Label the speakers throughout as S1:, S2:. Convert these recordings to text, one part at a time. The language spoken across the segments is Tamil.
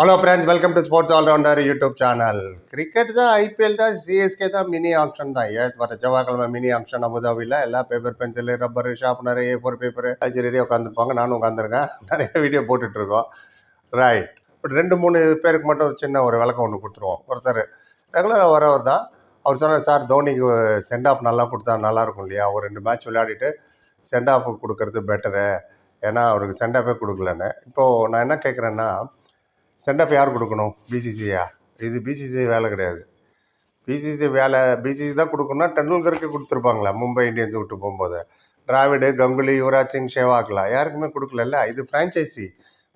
S1: Hello friends welcome to sports allrounder YouTube channel cricket தான் ஐபிஎல் தான் சிஎஸ்கே தான் மினி ஆப்ஷன் தான். எஸ் வர செவ்வாய்க்கிழமை மினி ஆப்ஷன் அபுதாபியில். எல்லா paper pencil rubber sharpener A four paper ரெடியாக உட்காந்துருப்பாங்க நானும் உட்காந்துருக்கேன் நிறைய வீடியோ போட்டுட்ருக்கோம். ரைட் பட் ரெண்டு மூணு பேருக்கு மட்டும் ஒரு சின்ன ஒரு விளக்கம் ஒன்று கொடுத்துருவோம். ஒருத்தர் ரெகுலராக வரவர் தான். அவர் சொன்னார் சார் தோனிக்கு சென்ட் ஆஃப் நல்லா கொடுத்தா நல்லா இருக்கும் இல்லையா? ஒரு ரெண்டு மேட்ச் விளையாடிட்டு சென்ட் ஆஃப் கொடுக்கறது பெட்டரு ஏன்னா அவருக்கு சென்ட் ஆஃபே கொடுக்கலன்னு. இப்போது நான் என்ன கேட்குறேன்னா சென்ட் ஆஃப் யார் கொடுக்கணும்? பிசிசியா இது பிசிசி வேலை கிடையாது. பிசிசி வேலை பிசிசி தான் கொடுக்கணும்னா டெண்டுல்கருக்கு கொடுத்துருப்பாங்களா? மும்பை இந்தியன்ஸ் விட்டு போகும்போது. டிராவிடு கங்குலி யுவராஜ் சிங் ஷேவாக்லாம் யாருக்குமே கொடுக்கலல்ல. இது ஃப்ரான்ச்சைசி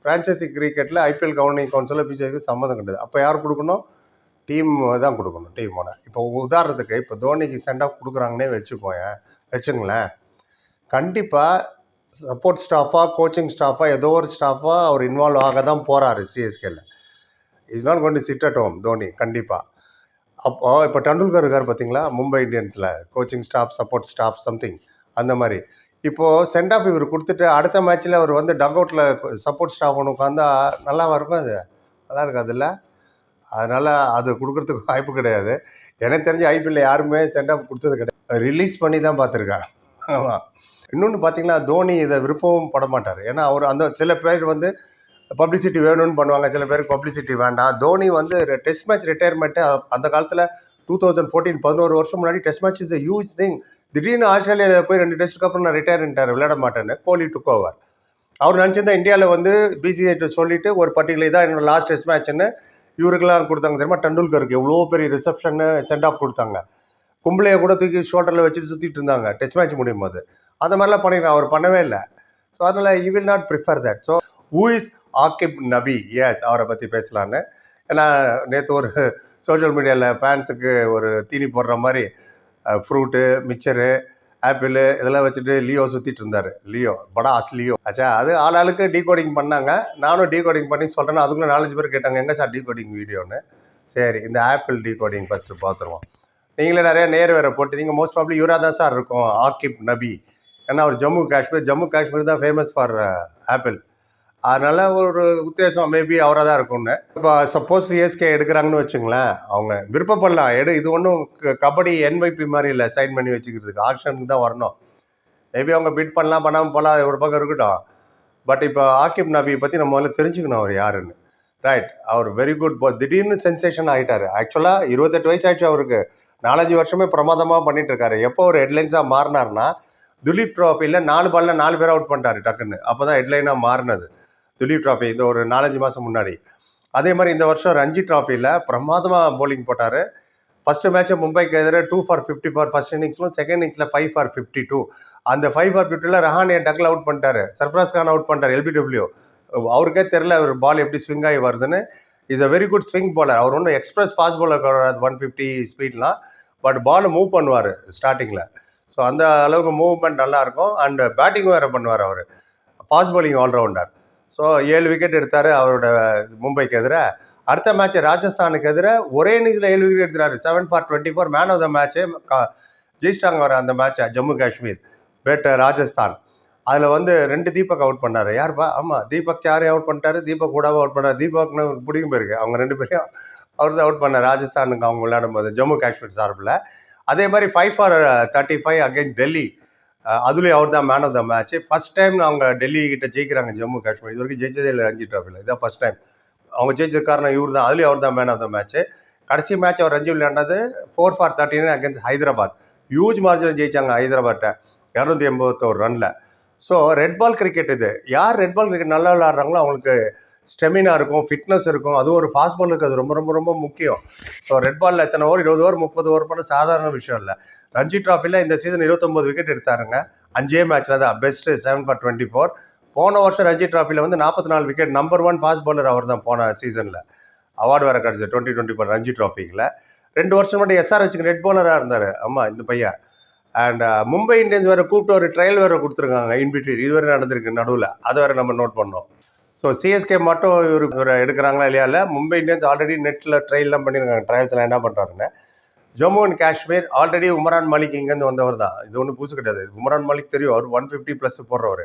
S1: ஃப்ரான்ச்சைசி கிரிக்கெட்டில் ஐபிஎல் கவர்னிங் கவுன்சிலில் பிசிசிக்கு சம்மந்தம் கிடையாது. அப்போ யார் கொடுக்கணும்? டீம் தான் கொடுக்கணும் டீமோட இப்போ உதாரணத்துக்கு இப்போ தோனிக்கு சென்ட் ஆஃப் கொடுக்குறாங்கன்னே வச்சுக்கோங்க வச்சுங்களேன். கண்டிப்பாக சப்போர்ட் ஸ்டாஃபாக கோச்சிங் ஸ்டாஃபாக ஏதோ ஒரு ஸ்டாஃபாக அவர் இன்வால்வ் ஆக தான் போகிறாரு சிஎஸ்கேல இஸ் நாட் கொண்டு சிட் அட் ஹோம் தோனி கண்டிப்பாக அப்போ இப்போ டண்டுல்கர் இருக்கார் பார்த்தீங்களா Mumbai இந்தியன்ஸில் coaching staff support staff something அந்த மாதிரி. இப்போது சென்ட் ஆஃப் இவர் கொடுத்துட்டு அடுத்த மேட்ச்சில் அவர் வந்து டக் அவுட்டில் சப்போர்ட் ஸ்டாஃப் ஒன்று உட்காந்தா நல்லாவா இருக்கும் அது? நல்லா இருக்காதுல்ல அதனால் அது கொடுக்குறதுக்கு வாய்ப்பு கிடையாது. எனக்கு தெரிஞ்ச ஐபிஎல்ல யாருமே சென்ட் ஆஃப் கொடுத்தது கிடையாது. ரிலீஸ் பண்ணி தான் பார்த்துருக்கேன் ஆமாம் இன்னொன்று பார்த்தீங்கன்னா தோனி இதை விருப்பமும் பட மாட்டார். ஏன்னா அவர் அந்த சில பேர் வந்து பப்ளிசிட்டி வேணும்னு பண்ணுவாங்க சில பேருக்கு பப்ளிசிட்டி வேண்டாம். தோனி வந்து டெஸ்ட் மேட்ச் ரிட்டையர்மெண்ட்டு அந்த காலத்தில் டூ தௌசண்ட் ஃபோர்டீன் பதினோரு வருஷம் முன்னாடி test match is a huge thing திடீர்னு ஆஸ்திரேலியாவில் போய் ரெண்டு டெஸ்ட்டுக்கு அப்புறம் நான் ரிட்டையர்ன்ட்டார் விளையாட மாட்டேன்னு கோலி டுக் ஓவர் அவர் நினச்சிருந்தா இந்தியாவில் வந்து பிசிஐட்ட சொல்லிட்டு ஒரு பர்டிகுலர் இதாக என்னோட லாஸ்ட் டெஸ்ட் மேட்ச்னு இவருக்கெல்லாம் கொடுத்தாங்க தெரியுமா? டெண்டுல்கருக்கு. எவ்வளோ பெரிய ரிசப்ஷன்னு சென்ட் ஆஃப் கொடுத்தாங்க. கும்பலையை கூட தூக்கி ஷோல்டரில் வச்சுட்டு சுற்றிட்டு இருந்தாங்க டெஸ்ட் மேட்ச் முடியும் போது. அந்த மாதிரிலாம் பண்ணிக்கலாம் அவர் பண்ணவே இல்லை. ஸோ அதனால் you will not prefer that so who is Aqib Nabi yes அவரை பற்றி பேசலான்னு. ஏன்னா நேற்று ஒரு சோஷியல் மீடியாவில் ஃபேன்ஸுக்கு ஒரு தீனி போடுற மாதிரி ஃப்ரூட்டு மிக்சரு ஆப்பிள் இதெல்லாம் வச்சுட்டு லியோ சுற்றிட்டு இருந்தார். லியோ படாஸ் லியோ. ஆச்சா அது ஆள் ஆளுக்கு டீகோடிங் பண்ணாங்க. நானும் டீகோடிங் பண்ணி சொல்கிறேன்னு அதுக்குள்ளே நாலஞ்சு பேர் கேட்டாங்க எங்கே சார் டீகோடிங் வீடியோன்னு சரி இந்த ஆப்பிள் டீகோடிங் ஃபஸ்ட்டு பார்த்துருவோம் நீங்களே நிறைய நேர் வேறு போட்டு நீங்கள் மோஸ்ட் ப்ராப்ளி இவராக தான் சார் இருக்கும் ஆக்கிப் நபி. ஏன்னா அவர் ஜம்மு காஷ்மீர் ஜம்மு காஷ்மீர் தான் ஃபேமஸ் ஃபார் ஆப்பிள் அதனால் ஒரு உத்தேசம் மேபி அவராக தான் இருக்கும்னு. இப்போ சப்போஸ் சிஎஸ்கே எடுக்கிறாங்கன்னு வச்சுங்களேன் அவங்க விருப்பப்படலாம். எடு இது ஒன்றும் கபடி என்வைபி மாதிரி இல்லை சைன் பண்ணி வச்சுக்கிறதுக்கு. ஆக்ஷனுக்கு தான் வரணும். மேபி அவங்க பிட் பண்ணலாம் பண்ணாமல் போகலாம் ஒரு பக்கம் இருக்கட்டும். பட் இப்போ ஆக்கிப் நபியை பற்றி நம்ம முதல்ல தெரிஞ்சுக்கணும் அவர் யாருன்னு. ரைட் அவர் வெரி குட் பால் திடீர்னு சென்சேஷன் ஆகிட்டார் ஆக்சுவலாக இருபத்தெட்டு வயசு ஆயிடுச்சு அவருக்கு. நாலஞ்சு வருஷமே பிரமாதமாக பண்ணிட்டு இருக்காரு எப்போ ஒரு ஹெட்லைன்ஸாக மாறினார்னா துலீப் ட்ராஃபியில் நாலு பாலில் நாலு பேர் அவுட் பண்ணிட்டாரு டக்குன்னு. அப்போ தான் ஹெட்லைனாக மாறினது. துலீப் ட்ராஃபி இந்த ஒரு நாலஞ்சு மாதம் முன்னாடி. அதே மாதிரி இந்த வருஷம் ரஞ்சி ட்ராஃபியில் பிரமாதமாக போலிங் போட்டார். ஃபஸ்ட்டு மேட்ச்சை மும்பைக்கு எதிராக two for fifty for first இன்னிங்ஸ்லும் second இன்னிங்ஸில் ஃபைவ் ஃபார் ஃபிஃப்டி டூ அந்த ஃபைவ் ஃபார் ஃபிஃப்டியில் ரஹானியை டக்கில் அவுட் பண்ணிட்டாரு. சர்ஃப்ராஸ் கான் அவுட் பண்ணிட்டார் எல்பிடபிள்யூ அவருக்கே தெரில அவர் பால் எப்படி ஸ்விங் ஆகி வருதுன்னு. Is a very good swing bowler அவர் ஒன்றும் எக்ஸ்பிரஸ் ஃபாஸ்ட் பாலர் கிடையாது ஒன் ஃபிஃப்டி ஸ்பீட்லாம் பட் பால் மூவ் பண்ணுவார் ஸ்டார்டிங்கில் ஸோ அந்த அளவுக்கு மூவ்மெண்ட் நல்லாயிருக்கும் அண்டு பேட்டிங் வேறு பண்ணுவார் அவர். ஃபாஸ்ட் bowling ஆல்ரவுண்டர் ஸோ ஏழு விக்கெட் எடுத்தார் அவரோட மும்பைக்கு எதிராக அடுத்த மேட்ச் ராஜஸ்தானுக்கு எதிராக ஒரே இன்னிங்ஸில் ஏழு wicket எடுத்துறாரு seven for twenty four man of the match ஜெயிச்சிட்டாங்க வர அந்த மேட்ச்சை ஜம்மு காஷ்மீர் பேட்டர் ராஜஸ்தான். அதில் வந்து ரெண்டு தீபக் அவுட் பண்ணார். யார்ப்பா? ஆமாம் தீபக் சாரையும் அவுட் பண்ணிட்டாரு தீபக் கூடாவும் அவுட் பண்ணார். தீபக்னு ஒரு பிடிக்கும் போயிருக்கு அவங்க ரெண்டு பேரையும் அவர் தான் அவுட் பண்ணார். ராஜஸ்தானுக்கு அவங்க விளையாடும் போது ஜம்மு காஷ்மீர் சார்பில். அதே மாதிரி five for thirty five against Delhi அதுலேயும் அவர் தான் man of the match first time அவங்க டெல்லி கிட்ட ஜெயிக்கிறாங்க ஜம்மு காஷ்மீர். இது வரைக்கும் ஜெயிச்சதே இல்லை ரஞ்சி ட்ராஃபியில் இதான் ஃபர்ஸ்ட் டைம் அவங்க ஜெயிச்சது காரணம் இவர் தான் அதுலேயும் அவர் தான் மேன் ஆஃப் த மேட்ச் கடைசி மேட்ச் அவர் Ranji விளையாண்டது four for thirteen against Hyderabad. Huge மார்ஜினில் ஜெயிச்சாங்க ஹைதராபாத்தை இரநூத்தி எண்பத்தோரு ரனில். ஸோ ரெட் பால் கிரிக்கெட் இது. யார் ரெட் பால் கிரிக்கெட் நல்லா விளாட்றாங்களோ அவங்களுக்கு ஸ்டெமினா இருக்கும் ஃபிட்னஸ் இருக்கும். அது ஒரு ஃபாஸ்ட் பாலுக்கு அது ரொம்ப ரொம்ப ரொம்ப முக்கியம். ஸோ ரெட் பாலில் எத்தனை ஓவர் இருபது ஓவர் முப்பது ஓவர் பண்ண சாதாரண விஷயம் இல்லை. ரஞ்சி ட்ராஃபியில் இந்த சீசன் இருபத்தொம்பது விக்கெட் எடுத்தாருங்க. அஞ்சே மேட்ச்சில் தான். Best seven for twenty four போன வருஷம் ரஞ்சி ட்ராஃபியில் வந்து நாற்பத்தி நாலு wicket number one fast bowler அவர் தான் போன சீசனில் அவார்டு வேறு கிடச்சி டுவெண்ட்டி டுவெண்ட்டி ஃபோர் ரஞ்சி ட்ராஃபிக்கில் ரெண்டு வருஷம் மட்டும் எஸ்ஆர்ஹெச்சுக்கு ரெட் பாலராக இருந்தார். ஆமாம் இந்த பையன். அண்ட் மும்பை இந்தியன்ஸ் வேறு கூப்பிட்டு ஒரு ட்ரையல் வேறு கொடுத்துருக்காங்க இன்பிட்வீன் இதுவரை நடந்திருக்கு நடுவில். அதை வேறு நம்ம நோட் பண்ணோம். ஸோ சிஎஸ்கே மட்டும் இவர் இவரை எடுக்கிறாங்களா இல்லையா? இல்லை மும்பை இந்தியன்ஸ் ஆல்ரெடி நெட்டில் ட்ரையல்லாம் பண்ணியிருக்காங்க ட்ரையல்ஸ்லாம் என்ன பண்ணுறாருன்னு ஜம்மு அண்ட் காஷ்மீர் ஆல்ரெடி உமரான் மாலிக் இங்கேருந்து வந்தவர் தான். இது ஒன்றும் புதுசு கிடையாது. உமரான் மாலிக் தெரியும். அவர் ஒன் ஃபிஃப்டி ப்ளஸ் போடுறவர்.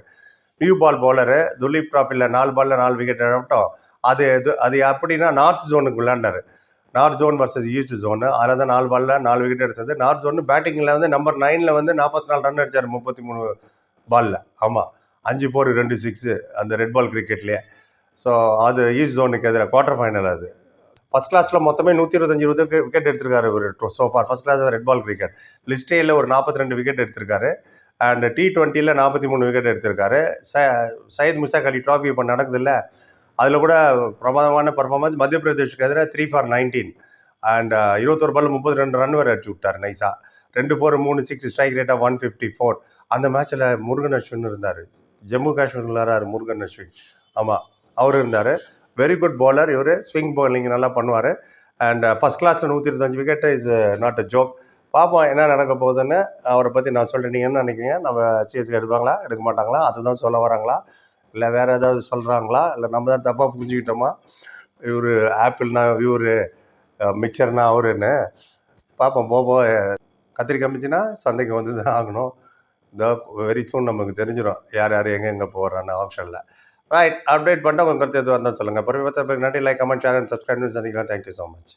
S1: நியூ பால் பவுலரு துலீப் ட்ராஃபியில் நாலு பாலில் நாலு விக்கெட் எடுத்தோம் அது இது அது அப்படின்னா நார்த் ஜோனுக்கு விளையாண்டாரு. North zone versus east zone அதில் தான் நாலு பாலில் நாலு விக்கெட் எடுத்தது. நார்த் ஜோன் பேட்டிங்கில் வந்து நம்பர் நைனில் வந்து நாற்பத்தி நாலு ரன் அடித்தார் முப்பத்தி மூணு பாலில் ஆமாம் அஞ்சு போர் ரெண்டு சிக்ஸு அந்த ரெட் பால் கிரிக்கெட்லேயே ஸோ அது ஈஸ்ட் ஜோனுக்கு எதிராக குவார்டர் ஃபைனல் அது. ஃபஸ்ட் கிளாஸில் மொத்தமே நூற்றி இருபத்தஞ்சு இருபது விக்கெட் எடுத்திருக்காரு ஒரு so far first class red ball cricket லிஸ்டேயில் ஒரு நாற்பத்தி ரெண்டு விக்கெட் எடுத்திருக்காரு. அண்ட் டி ட்வெண்ட்டியில் நாற்பத்தி மூணு விக்கெட் எடுத்திருக்காரு. ச சையத் முஸ்தாக் அலி ட்ராஃபி இப்போ நடக்குதுல்ல. அதில் கூட பிரமாதமான பர்ஃபார்மன்ஸ் மத்திய பிரதேஷுக்கு எதிராக three for nineteen and uh, இருபத்தொரு பால் முப்பத்தி ரெண்டு ரன் வரை அடிச்சு விட்டார் நைஸாக ரெண்டு ஃபோர் மூணு சிக்ஸ் ஸ்ட்ரைக் ரேட்டாக ஒன் ஃபிஃப்டி ஃபோர் அந்த மேட்ச்சில் முருகன் அஸ்வின் இருந்தார். ஜம்மு காஷ்மீரில் வராரு முருகன் அஸ்வின். ஆமாம் அவர் இருந்தார். வெரி குட் பவுலர் இவர் ஸ்விங் பவுலிங் நல்லா பண்ணுவார். அண்ட் ஃபஸ்ட் uh, கிளாஸில் நூற்றி இருபத்தஞ்சு wicket is not a joke பார்ப்போம் என்ன நடக்க போகுதுன்னு. அவரை பற்றி நான் சொல்லிட்டு நீங்கள் என்ன நினைக்கிறீங்க? நம்ம சிஎஸ்கே எடுப்பாங்களா? எடுக்க மாட்டாங்களா? அதுதான் சொல்ல வராங்களா? இல்லை வேறு ஏதாவது சொல்கிறாங்களா இல்லை நம்ம தான் தப்பாக புரிஞ்சுக்கிட்டோமா? இவர் ஆப்பிள்னா இவர் மிக்சர்னா அவருன்னு. பார்ப்போம் போக போக கத்திரிக்காய் மிச்சுன்னா சந்தைக்கு வந்து தான் ஆகணும். இந்த வெரி சூன் நமக்கு தெரிஞ்சிடும் யார் யார் எங்கே எங்கே போகிறான்னு ஆப்ஷனில் ரைட் அப்டேட் பண்ணிட்டு உங்கள் கருத்து எதுவாக இருந்தால் சொல்லுங்கள் பொறுமை பார்த்து நன்றி. Like comment share and subscribe சந்திக்கலாம். Thank you so much